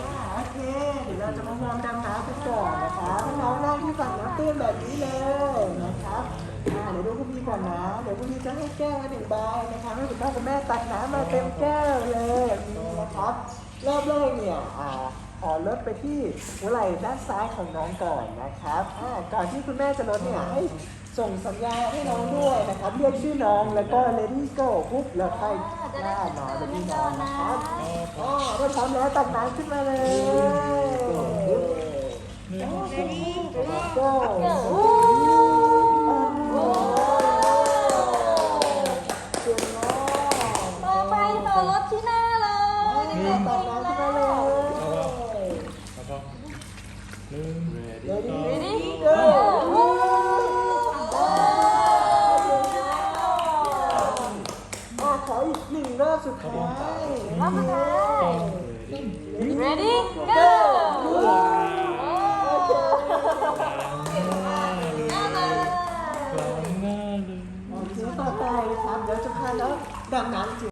อ่าโอเค เดี๋ยวเราจะมาวอร์มดำน้ำกันก่อนนะคะน้องนั่งที่ฝั่งน้ำตื้นแบบนี้เลยนะครับอ่าเดี๋ยวดูคุณพี่ก่อนนะ เดี๋ยวคุณพี่จะให้แก้วไว้หนึ่งใบนะคะให้คุณพ่อคุณแม่ตักน้ำมาเต็มแก้วเลยนี้นะครับรอบแรกเนี่ยอ่าขอลดไปที่หัวไหล่ด้านซ้ายของน้องก่อนนะครับอ่าก่อนที่คุณแม่จะลดเนี่ยให้ส่งสัญญาณให้น้องด้วยนะ ครับเรียกชื่อน้องแล้วก็ Lady Go ปุ๊บแล้วค่อยหน้าน้องไปที่น้องนะครับอ๋อถ้าพร้อมแล้วตักน้ำขึ้นมาเลยก็เก่งมากต่อไปต่อรถที่หน้าเลยเด็กๆตักเก่งน้ำขึ้นแล้มาวเลยแล้วก็หนึ่งเอะขออีกหนึ่งรอบสุดท้ายรอบสุดท้าย Ready go โอเคเอาเลยกลางหน้าเลยโอเคต่อไปครับ เดี๋ยวจะพาน้องดำน้ำจริง